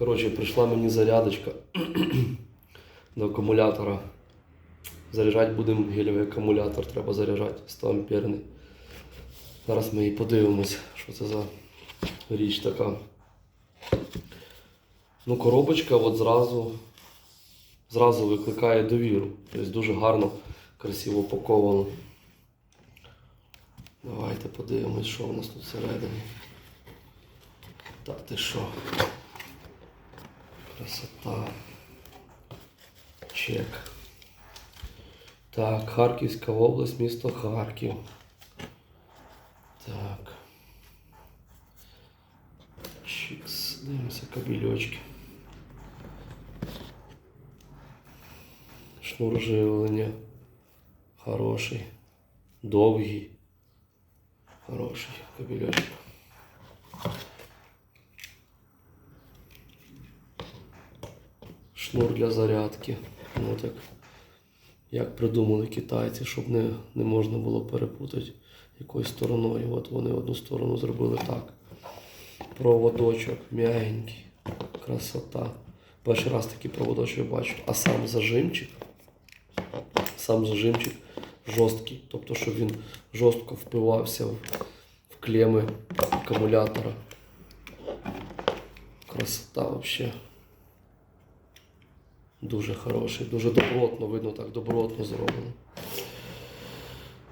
Коротше, прийшла мені зарядочка до акумулятора. Заряджати будемо гелевий акумулятор, треба заряджати 100 амперний. Зараз ми і подивимось, що це за річ така. Ну, коробочка от зразу, зразу викликає довіру. Тобто дуже гарно, красиво упаковано. Давайте подивимось, що у нас тут всередині. Та ти що? Красота. Чек. Так, Харківська область, місто Харків. Так. Чікс. Дивимося кабельочки. Шнур живлення. Хороший. Довгий. Хороший кабельочок. Шнур для зарядки. Ну так. Як придумали китайці, щоб не, не можна було перепутати якоюсь стороною. От вони одну сторону зробили так. Проводочок м'ягенький. Красота. Перший раз такий проводочок бачу. А сам зажимчик. Сам зажимчик жорсткий. Тобто, щоб він жорстко впивався в, в клеми акумулятора. Красота взагалі. Дуже хороший, дуже добротно, видно так добротно зроблено.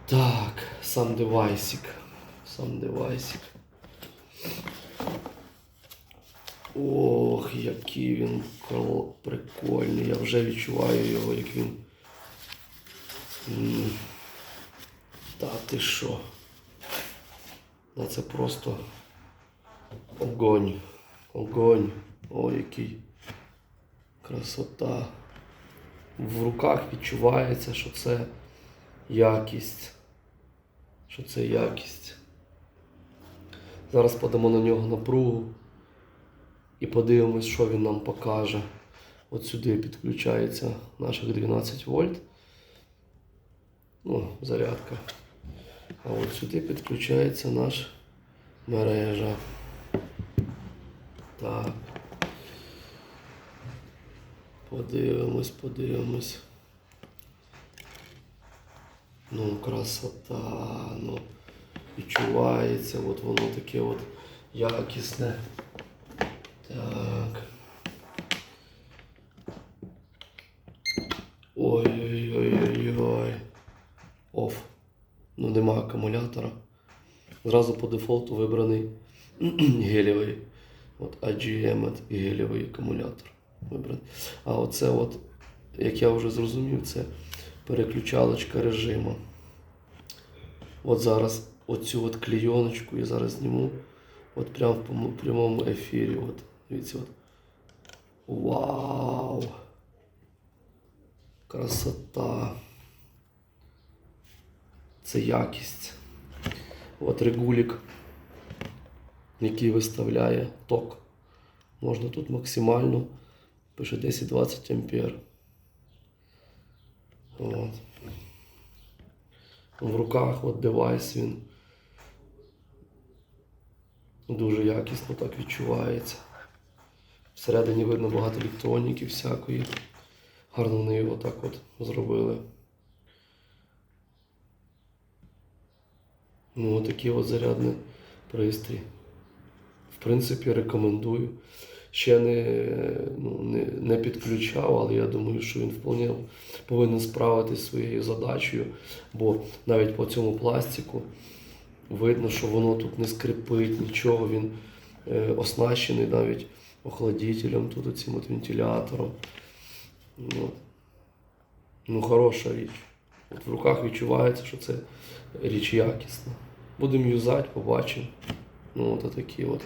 Так, сам девайсик. Сам девайсик. Ох, який він прикольний. Я вже відчуваю його, як він. Та ти що? Та це просто огонь. Огонь. О, який. Красота. В руках відчувається, що це якість. Що це якість. Зараз подамо на нього напругу і подивимось, що він нам покаже. От сюди підключається наших 12 вольт. Ну, зарядка. А от сюди підключається наш мережа. Так. Подивимось, подивимось. Ну, красота, ну, відчувається, от воно таке от якісне. Так. Ой-ой-ой-ой-ой. Оф. Ну, нема акумулятора. Зразу по дефолту вибраний гелєвий. От AGM гелєвий акумулятор. Вибраний. А оце от, як я вже зрозумів, це переключалочка режиму. От зараз оцю от клейоночку я зараз зніму. От прямо в прямому ефірі. От, дивіться, от. Вау! Красота. Це якість. От регулік, який виставляє ток. Можна тут максимально пише 10-20 ампер. От. В руках от девайс він дуже якісно так відчувається. Всередині видно багато електроніки всякої. Гарно вони його так от зробили. Ну, такий от зарядний пристрій. В принципі, рекомендую. Ще не, ну, не, не підключав, але я думаю, що він вполне повинен справитися зі своєю задачею, бо навіть по цьому пластику видно, що воно тут не скрипить, нічого, він е, оснащений навіть охладителем, тут цим от вентилятором. Ну, ну, хороша річ. От в руках відчувається, що це річ якісна. Будемо юзати, побачимо. Ну, от такі от.